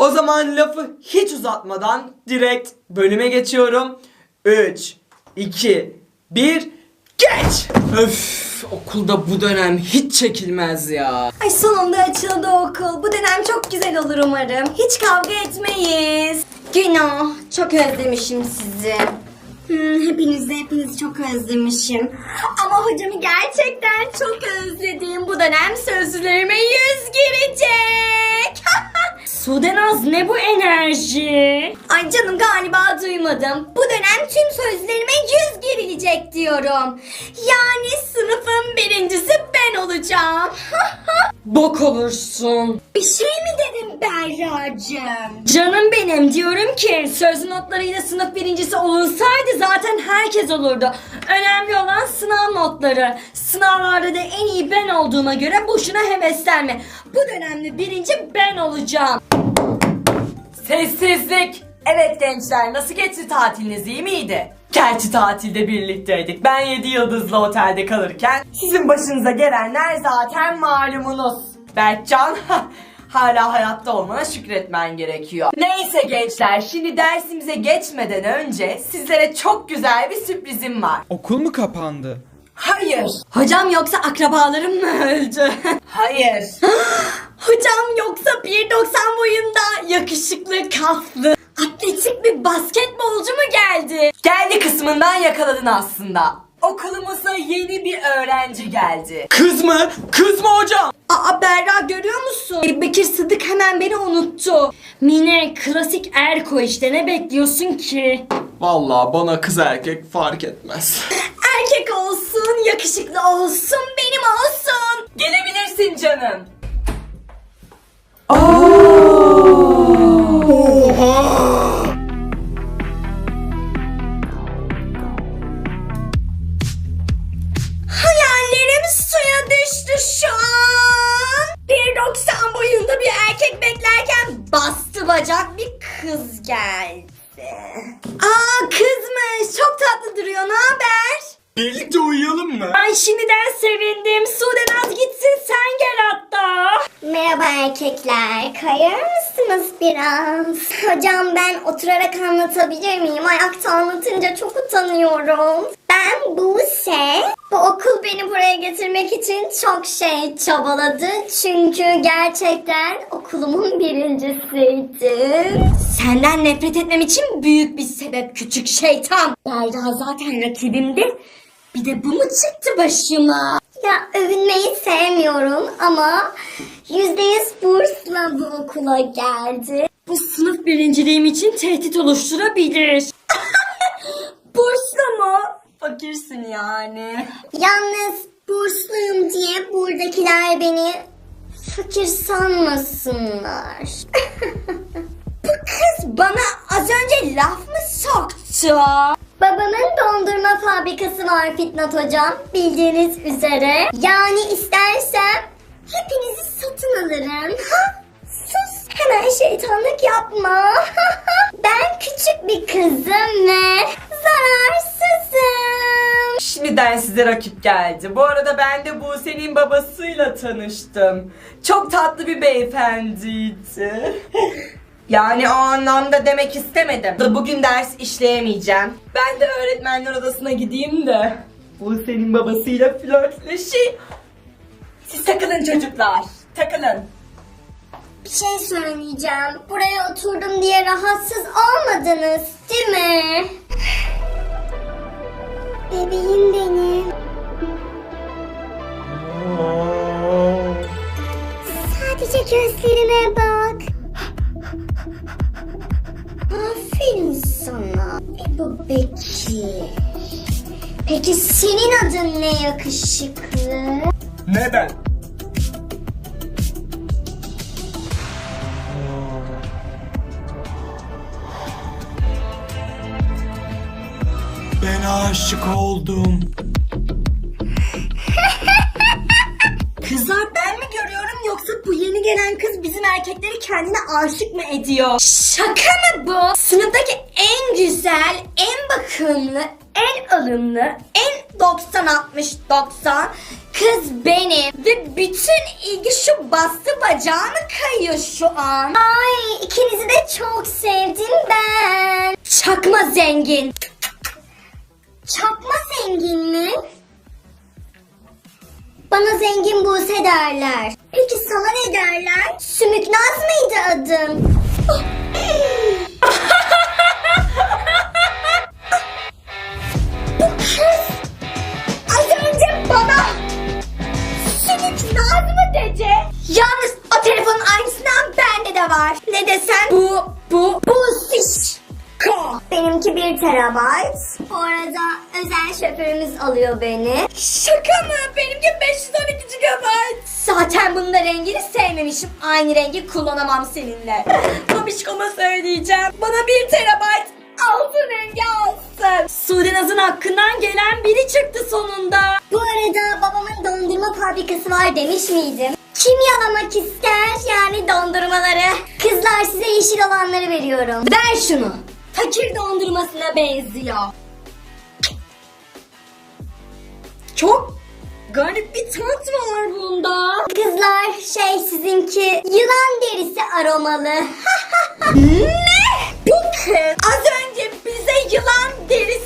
O zaman lafı hiç uzatmadan direkt bölüme geçiyorum. 3, 2, 1, geç! Öf okulda bu dönem hiç çekilmez ya. Ay sonunda açıldı okul. Bu dönem çok güzel olur umarım. Hiç kavga etmeyiz. Günah. Çok özlemişim sizi. Hmm, hepinizi hepinizi çok özlemişim. Ama hocamı gerçekten çok özledim. Bu dönem sözlülerime yüz girecek. Sudenaz ne bu enerji? Ay canım galiba duymadım. Bu dönem tüm sözlerime yüz girilecek diyorum. Yani sınıfın birincisi ben olacağım. Bok olursun. Bir şey mi dedim Berra'cığım? Canım benim diyorum ki söz notlarıyla sınıf birincisi olunsaydı zaten herkes olurdu. Önemli olan sınav notları. Sınavlarda da en iyi ben olduğuma göre boşuna heveslenme. Bu dönemde birinci ben olacağım. Sessizlik. Evet gençler nasıl geçti tatiliniz iyi miydi? Gerçi tatilde birlikteydik. Ben 7 yıldızlı otelde kalırken sizin başınıza gelenler zaten malumunuz. Berkcan hala hayatta olmana şükretmen gerekiyor. Neyse gençler şimdi dersimize geçmeden önce sizlere çok güzel bir sürprizim var. Okul mu kapandı? Hayır. Hocam yoksa akrabalarım mı öldü? Hayır. Hocam yoksa 1.90 boyunda yakışıklı, kaslı, atletik bir basketbolcu mu geldi? Geldi kısmından yakaladın aslında. Okulumuza yeni bir öğrenci geldi. Kız mı? Kız mı hocam? Aa Berra görüyor musun? Bekir Sıdık hemen beni unuttu. Mine klasik Erko işte ne bekliyorsun ki? Vallahi bana kız erkek fark etmez. Erkek olsun, yakışıklı olsun, benim olsun. Gelebilirsin canım. Hayallerim suya düştü şu an. 1.90 boyunda bir erkek beklerken bastı bacak bir kız geldi. Aa kızmış. Çok tatlı duruyor. Ne haber? Birlikte uyuyalım mı? Ay şimdiden sevindim. Sudenaz gitsin sen gel hatta. Merhaba erkekler. Kayar mısınız biraz? Hocam ben oturarak anlatabilir miyim? Ayakta anlatınca çok utanıyorum. Ben Buse. Bu okul beni buraya getirmek için çok şey çabaladı. Çünkü gerçekten okulumun birincisiydi. Senden nefret etmem için büyük bir sebep küçük şeytan. Berra zaten rakibimdi. Bir de bu mu çıktı başıma? Ya övünmeyi sevmiyorum ama yüzde yüz bursla bu okula geldi. Bu sınıf birinciliğim için tehdit oluşturabilir. burslu mu? Fakirsin yani. Yalnız bursluyum diye buradakiler beni fakir sanmasınlar. Bu kız bana az önce laf mı soktu? Babamın dondurma fabrikası var Fitnat hocam. Bildiğiniz üzere. Yani istersem hepinizi satın alırım. Ha? Sus. Hemen şeytanlık yapma. ben küçük bir kızım ve zararsızım. Şimdiden size rakip geldi. Bu arada ben de Buse'nin babasıyla tanıştım. Çok tatlı bir beyefendiydi. Yani o anlamda demek istemedim. Bugün ders işleyemeyeceğim. Ben de öğretmenler odasına gideyim de Buse'nin babasıyla flörtleşeyim. Siz takılın çocuklar. Takılın. Bir şey söyleyeceğim. Buraya oturdum diye rahatsız olmadınız değil mi? Bebeğim benim. Sadece gözlerime bak. Aferin sana. Ebu Bekir. Peki senin adın ne yakışıklı? Ne ben? Ben aşık oldum. Gelen kız bizim erkekleri kendine aşık mı ediyor? Şaka mı bu? Sınıftaki en güzel, en bakımlı, en alımlı, en 90-60-90 kız benim. Ve bütün ilgi şu bastı bacağına kayıyor şu an. Ay ikinizi de çok sevdim ben. Çakma zengin. Çakma zengin mi? Bana zengin Buse derler. Peki sana ne derler? Alıyor beni. Şaka mı? Benimki 512 GB. Zaten bunun da rengini sevmemişim. Aynı rengi kullanamam seninle. Babişkoma söyleyeceğim. Bana 1 terabayt altın rengi alsın. Sudenaz'ın hakkından gelen biri çıktı sonunda. Bu arada babamın dondurma fabrikası var demiş miydim? Kim yalamak ister yani dondurmaları? Kızlar size yeşil olanları veriyorum. Ver şunu. Fakir dondurmasına benziyor. Çok garip bir tat var bunda. Kızlar şey sizinki yılan derisi aromalı. Ne? Bu kız az önce bize yılan derisi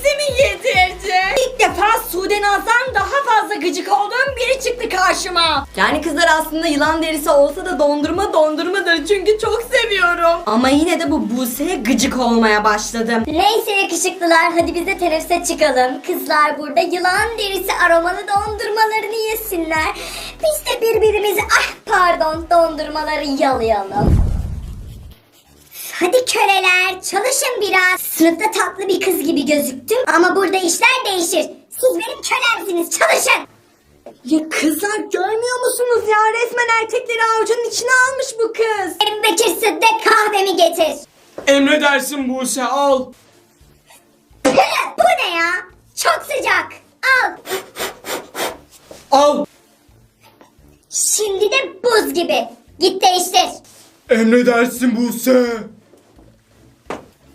mi yedirdi? İlk defa Sudenaz'dan daha fazla gıcık olduğum biri çıktı karşıma. Yani kızlar aslında yılan derisi olsa da dondurma dondurmadır çünkü çok seviyorum. Ama yine de bu Buse'ye gıcık olmaya başladım. Neyse yakışıklılar hadi biz de teneffüse çıkalım. Kızlar burada yılan derisi aromalı dondurmalarını yesinler. Biz de birbirimizi ah pardon dondurmaları yalayalım. Hadi köleler çalışın biraz. Sınıfta tatlı bir kız gibi gözüktüm ama burada işler değişir. Siz benim kölemsiniz çalışın. Ya kızlar görmüyor musunuz ya resmen erkekleri avucunun içine almış bu kız. Benim Bekir Sıddık kahvemi getir. Emredersin Buse al. Bu ne ya? Çok sıcak. Al. Al. Şimdi de buz gibi. Git değiştir. Emredersin Buse.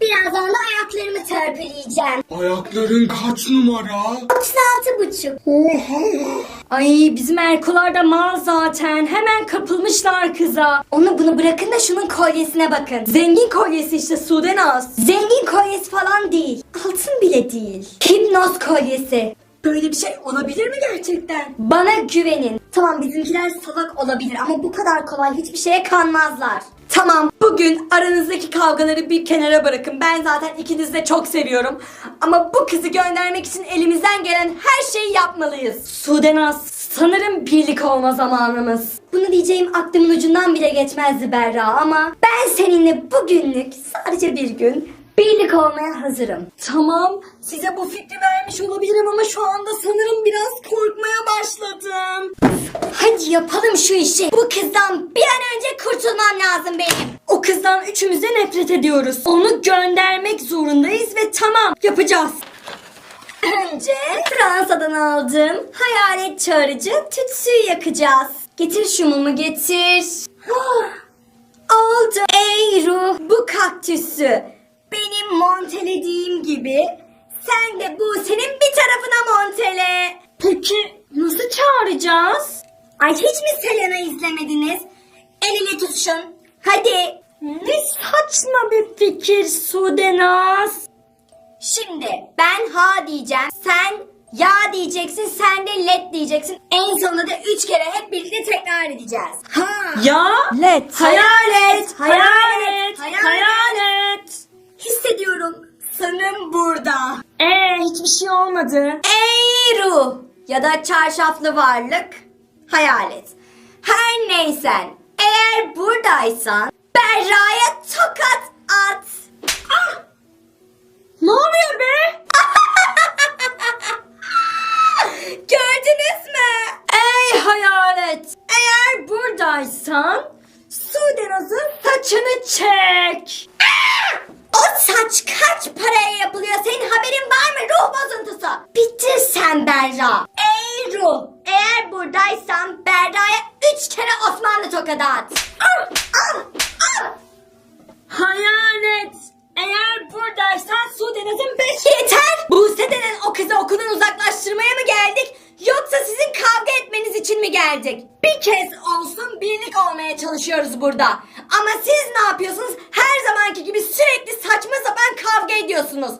Birazdan da ayaklarımı törpüleyeceğim. Ayakların kaç numara? 36 buçuk. Ay bizim Erkolar da mal zaten. Hemen kapılmışlar kıza. Onu bunu bırakın da şunun kolyesine bakın. Zengin kolyesi işte Sudenaz. Zengin kolyesi falan değil. Altın bile değil. Hipnoz kolyesi. Böyle bir şey olabilir mi gerçekten? Bana güvenin. Tamam bizimkiler salak olabilir ama bu kadar kolay hiçbir şeye kanmazlar. Tamam bugün aranızdaki kavgaları bir kenara bırakın. Ben zaten ikinizi de çok seviyorum. Ama bu kızı göndermek için elimizden gelen her şeyi yapmalıyız. Sudenaz sanırım birlik olma zamanımız. Bunu diyeceğim aklımın ucundan bile geçmezdi Berra ama ben seninle bugünlük sadece bir gün birlik olmaya hazırım. Tamam size bu fikri vermiş olabilirim ama şu anda sanırım biraz korkmaya başladım. Hadi yapalım şu işi. Bu kızdan bir an önce kurtulmam lazım benim. O kızdan üçümüz nefret ediyoruz. Onu göndermek zorundayız ve tamam yapacağız. Önce Fransa'dan aldığım hayalet çağırıcı tütsüyü yakacağız. Getir şu mumu getir. Oldu. Ey ruh bu kaktüsü. Benim montelediğim gibi sen de bu senin bir tarafına montele. Peki nasıl çağıracağız? Ay hiç mi Selena izlemediniz? El ele tutuşun. Hadi. Ne saçma bir fikir Sudenaz. Şimdi ben ha diyeceğim. Sen ya diyeceksin. Sen de let diyeceksin. En sonunda da üç kere hep birlikte tekrar edeceğiz. Ha. Ya let. Hayalet, hayalet, hayalet. Hissediyorum. Sanırım burada. Ee, hiçbir şey olmadı. Ey ruh ya da çarşaflı varlık, hayalet. Her neysen, eğer buradaysan Berra'ya tokat at. Ah! Ne oluyor be? Gördünüz mü? Ey hayalet! Eğer buradaysan Sudenaz'ın saçını çek. O saç kaç paraya yapılıyor? Senin haberin var mı ruh bozuntusu? Bitir sen Berra. Ey ruh! Eğer buradaysan Berra'ya üç kere Osmanlı tokadı at. Al, al, al. Hayalet! Eğer buradaysan Sudenaz'ın beş... Yeter! Buse denen o kızı okuldan uzaklaştırmaya mı geldik? Yoksa sizin kavga etmeniz için mi geldik? Bir kez olsun birlik olmaya çalışıyoruz burada. Ama siz ne yapıyorsunuz? zamanki gibi sürekli saçma sapan kavga ediyorsunuz.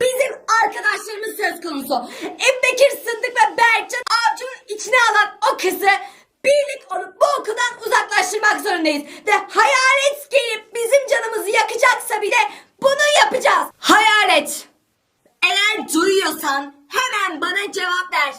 Bizim arkadaşlarımız söz konusu. Ebubekir Sındık ve Berkcan avcunun içine alan o kızı birlik olup bu okuldan uzaklaştırmak zorundayız. Ve hayalet gelip bizim canımızı yakacaksa bile bunu yapacağız. Hayalet! Eğer duyuyorsan hemen bana cevap ver.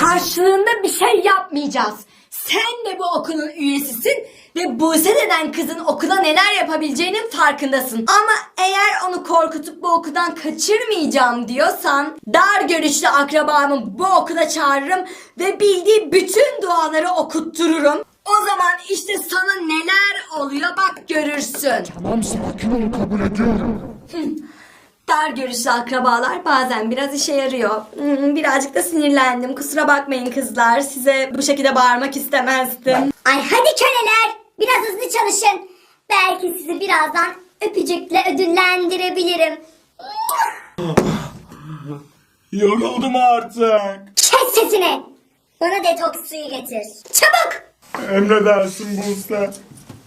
Karşılığında bir şey yapmayacağız. Sen de bu okulun üyesisin ve Buse denen kızın okula neler yapabileceğinin farkındasın. Ama eğer onu korkutup bu okuldan kaçırmayacağım diyorsan dar görüşlü akrabamı bu okula çağırırım ve bildiği bütün duaları okuttururum. O zaman işte sana neler oluyor bak görürsün. Tamam sakin ol kabul ediyorum. Dar görüşlü akrabalar bazen biraz işe yarıyor. Hmm, Birazcık da sinirlendim. Kusura bakmayın kızlar. Size bu şekilde bağırmak istemezdim. Ay hadi köleler biraz hızlı çalışın. Belki sizi birazdan öpücükle ödüllendirebilirim. Yoruldum artık. Kes sesini. Bana detoks suyu getir. Çabuk. Emredersin Buse.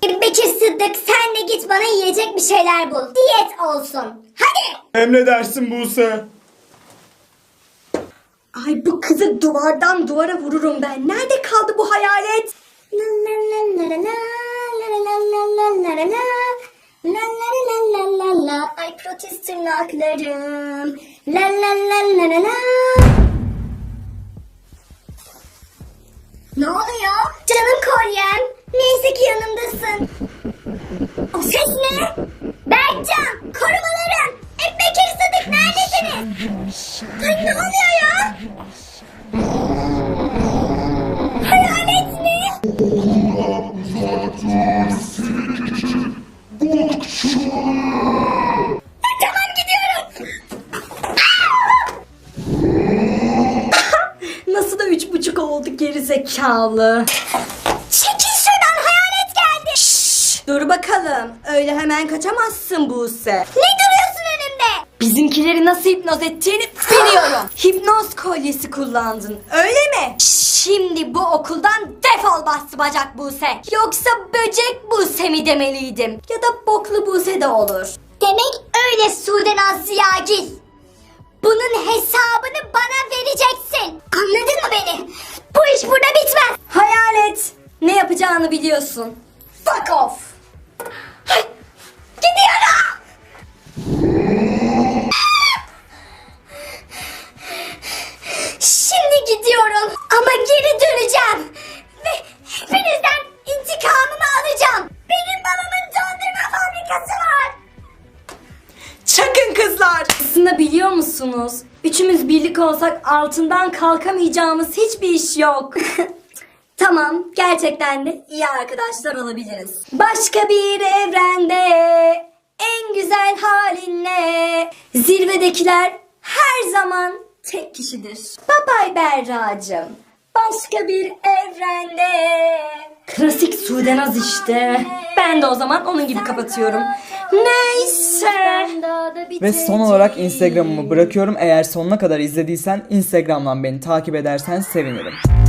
Bekir Sıddık sen de git bana yiyecek bir şeyler bul. Diyet olsun. Hadi. Emredersin Buse. Ay bu kızı duvardan duvara vururum ben. Nerede kaldı bu hayalet? Ay protest tırnaklarım. La la la la la la. Ne oluyor? Canım kolyem. Neyse ki yanım yanımdasın. O ses ne? Berkcan, korumalarım. E, Bekir Sıdık neredesiniz? Ay ne oluyor ya? Hayalet mi? Tamam gidiyorum. Nasıl da üç buçuk oldu geri zekalı. Dur bakalım. Öyle hemen kaçamazsın Buse. Ne duruyorsun önümde? Bizimkileri nasıl hipnoz ettiğini biliyorum. Hipnoz kolyesi kullandın öyle mi? Şimdi bu okuldan defol bastı bacak Buse. Yoksa böcek Buse mi demeliydim? Ya da boklu Buse de olur. Demek öyle Sudenaz Ziyagil. Bunun hesabını bana vereceksin. Anladın mı beni? Bu iş burada bitmez. Hayalet ne yapacağını biliyorsun. Fuck off. Çakın kızlar. Aslında biliyor musunuz? Üçümüz birlik olsak altından kalkamayacağımız hiçbir iş yok. tamam, gerçekten de iyi arkadaşlar olabiliriz. Başka bir evrende en güzel halinle zirvedekiler her zaman tek kişidir. Bye Berra'cığım. Başka bir evrende. Klasik Sudenaz işte. Ben de o zaman onun gibi kapatıyorum. Neyse. Ve son olarak Instagram'ımı bırakıyorum. Eğer sonuna kadar izlediysen Instagram'dan beni takip edersen sevinirim.